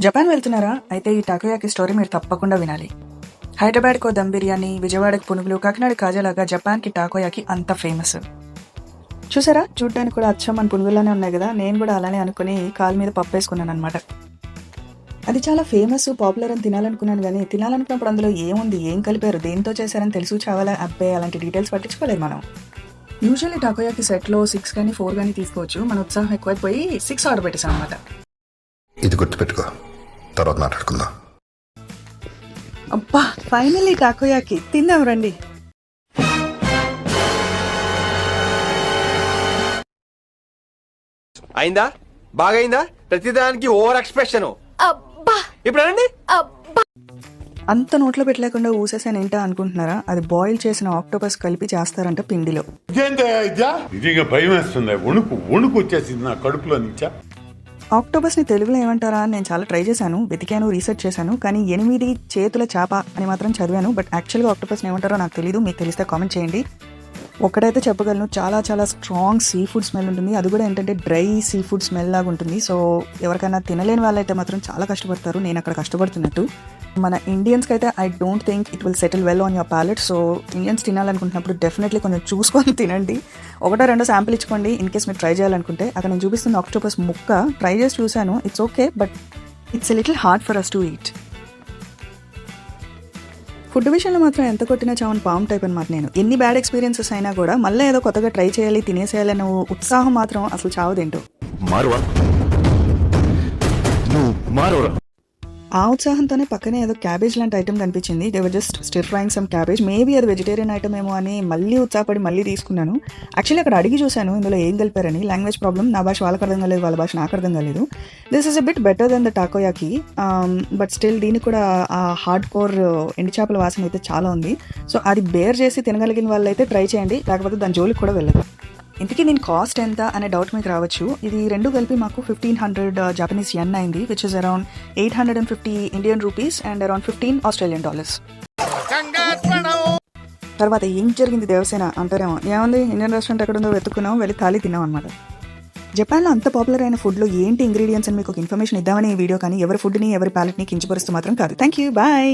Japan వెళ్తున్నారా? అయితే ఈ టాకోయాకి స్టోరీ మీరు తప్పకుండా వినాలి. హైదరాబాద్కో దమ్ బిర్యానీ విజయవాడకు పునుగులు కాకినాడ కాజాలాగా జపాన్కి టాకోయాకి అంత ఫేమస్. చూసారా? చూడ్డానికి కూడా అచ్చం మన పునుగుల్లానే ఉన్నాయి కదా? నేను కూడా అలానే అనుకుని కాలు మీద పప్పు వేసుకున్నాను అనమాట అది చాలా ఫేమస్ పాపులర్ అని తినాలనుకున్నాను కానీ తినాలనుకున్నప్పుడు అందులో ఏముంది? ఏం కలిపారు? దేంతో చేశారని తెలుసు చావాలా? అబ్బే అలాంటి డీటెయిల్స్ పట్టించుకోలేదు మనం. యూజువల్లీ టాకోయాకి సెట్లో సిక్స్ కానీ ఫోర్ కానీ తీసుకోవచ్చు. మన ఉత్సాహం ఎక్కువైపోయి సిక్స్ ఆర్డర్ పెట్టేసాం అనమాట ఇది గుర్తుపెట్టుకో. తర్వాత మాట్లాడుకుందాం. అబ్బా ఫైనల్లీ టాకోయాకి తిందాం రండి. అయిందా? బాగైందా? ప్రతిదానికి ఓవర్ ఎక్స్ప్రెషన్. అబ్బా! ఇప్పుడు అనండి. అబ్బా! అంత నోట్లో పెట్టలేకుండా ఊసేసాను ఏంటా అనుకుంటున్నారా? అది బాయిల్ చేసిన ఆక్టోపస్ కలిపి చేస్తారంట పిండిలో. ఇదేంటే ఇదా ఇది ఇంకా భయం వేస్తుంది? వణుకు వణుకు వచ్చేసింది నా కడుపులో నుంచా? ఆక్టోబస్ని తెలుగులో ఏమంటారా? అని నేను చాలా ట్రై చేశాను వెతికాను రీసెర్చ్ చేశాను కానీ ఎనిమిది చేతుల చేప అని మాత్రం చదివాను. బట్ యాక్చువల్గా ఆక్టోపస్ ఏమంటారో నాకు తెలియదు మీకు తెలిస్తే కామెంట్ చేయండి. ఒకటైతే చెప్పగలను చాలా చాలా స్ట్రాంగ్ సీ ఫుడ్ స్మెల్ ఉంటుంది. అది కూడా ఏంటంటే డ్రై సీ ఫుడ్ స్మెల్ లాగా ఉంటుంది. సో ఎవరికైనా తినలేని వాళ్ళైతే మాత్రం చాలా కష్టపడతారు. నేను అక్కడ కష్టపడుతున్నట్టు. మన ఇండియన్స్కి అయితే I don't think it will settle well on your palate so Indians తినాలనుకుంటున్నప్పుడు definitely కొంచెం చూసుకొని తినండి. ఒకటో రెండో శాంపిల్ ఇచ్చుకోండి ఇన్ కేస్ మీరు ట్రై చేయాలనుకుంటే. అక్కడ నేను చూపిస్తున్న ఆక్టోపస్ ముక్క ట్రై చేసి చూశాను it's okay but it's a little hard for us to eat food విషయంలో మాత్రం ఎంత కొట్టినా చావన్ పామ్ టైప్ అనమాట నేను. ఎన్ని బ్యాడ్ ఎక్స్పీరియన్సెస్ అయినా కూడా మళ్ళీ ఏదో కొత్తగా ట్రై చేయాలి తినేసేయాలి అనే ఉత్సాహం మాత్రం అసలు చావదేంటో. మారువా? నువ్వు ఆ ఉత్సాహంతోనే పక్కనే ఏదో క్యాబేజ్ లాంటి ఐటమ్ కనిపించింది. They were just stir frying some cabbage maybe అది వెజిటేరియన్ ఐటమ్ ఏమో అని మళ్ళీ ఉత్సాహపడి మళ్ళీ తీసుకున్నాను. యాక్చువల్లీ అక్కడ అడిగి చూశాను ఇందులో ఏం కలిపారని. లాంగ్వేజ్ ప్రాబ్లమ్ నా భాష వాళ్ళకి అర్థం కాలేదు వాళ్ళ భాష నాకు అర్థం కాలేదు. This is a bit better then the takoyaki but still దీనికి కూడా ఆ హార్డ్ కోర్ ఎండి చేపల వాసన అయితే చాలా ఉంది. సో అది బేర్ చేసి తినగలిగిన వాళ్ళైతే ట్రై చేయండి. లేకపోతే దాని జోలికి కూడా వెళ్ళదు ఇంతకీ దీని కాస్ట్ ఎంత అనే డౌట్ మీకు రావచ్చు. ఇది రెండు కలిపి మాకు ఫిఫ్టీన్ హండ్రెడ్ జపనీస్ ఎన్ అయింది which is around eight hundred and fifty Indian rupees and around fifteen Australian dollars తర్వాత ఏం జరిగింది దేవసేన? అంటారేమో. ఏముంది? ఇండియన్ రెస్టారెంట్ ఎక్కడ ఉందో వెతుక్కున్నాం వెళ్ళి థాలీ తిన్నాం అనమాట జపాన్లో అంత పాపులర్ అయిన ఫుడ్లో ఏంటి ఇంగ్రీడియంట్స్ అని మీకు ఒక ఇన్ఫర్మేషన్ ఇద్దామని ఈ వీడియో కానీ ఎవరి ఫుడ్ని ఎవరి ప్యాలెట్ని కించపరుస్తూ మాత్రం కాదు. Thank you bye